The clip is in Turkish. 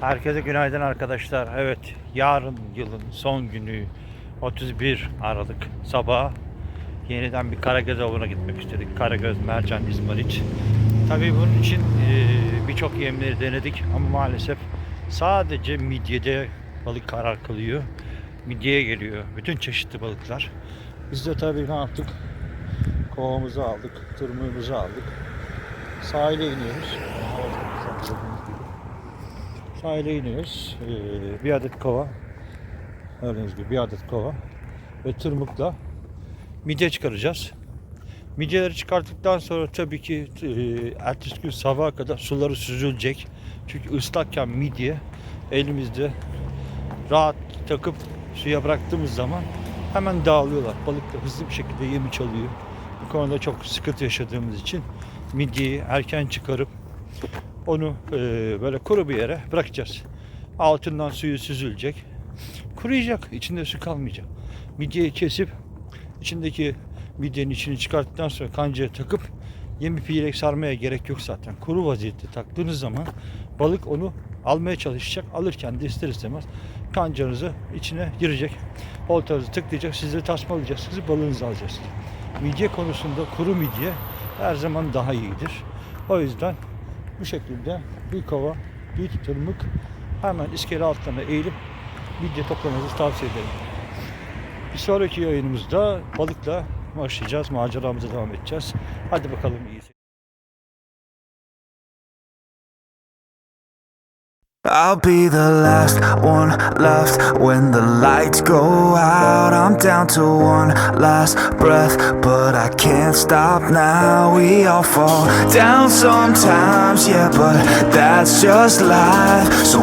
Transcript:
Herkese günaydın arkadaşlar. Evet, yarın yılın son günü 31 Aralık sabah yeniden bir Karagöz avına gitmek istedik. Karagöz, Mercan, İzmarit. Tabii bunun için e, birçok yemleri denedik ama maalesef sadece midyede balık karar kılıyor. Midyeye geliyor bütün çeşitli balıklar. Biz de tabii ne yaptık? Kovamızı aldık, tırmığımızı aldık. Sahile iniyoruz. Sahile iniyoruz. Ee, bir adet kova. Gördüğünüz gibi bir adet kova. Ve tırmıkla midye çıkaracağız. Midyeleri çıkarttıktan sonra tabii ki e, ertesi gün sabaha kadar suları süzülecek. Çünkü ıslakken midye elimizde rahat takıp suya bıraktığımız zaman hemen dağılıyorlar. Balık da hızlı bir şekilde yemi çalıyor. Bu konuda çok sıkıntı yaşadığımız için midyeyi erken çıkarıp onu e, böyle kuru bir yere bırakacağız. Altından suyu süzülecek. Kuruyacak. içinde su kalmayacak. Midyeyi kesip içindeki midyenin içini çıkarttıktan sonra kancaya takıp yemi piyerek sarmaya gerek yok zaten. Kuru vaziyette taktığınız zaman balık onu almaya çalışacak. Alırken de ister istemez kancanızı içine girecek. Oltanızı tıklayacak. Siz de tasmalayacaksınız. Balığınızı alacaksınız. Midye konusunda kuru midye her zaman daha iyidir. O yüzden bu şekilde bir kova, bir tırmık hemen iskele altlarına eğilip midye toplamanızı tavsiye ederim. Bir sonraki yayınımızda balıkla başlayacağız. Maceramıza devam edeceğiz. Hadi bakalım iyi. I'll be the last one left when the lights go out. I'm down to one last breath, but I can't stop now. We all fall down sometimes, yeah, but that's just life. So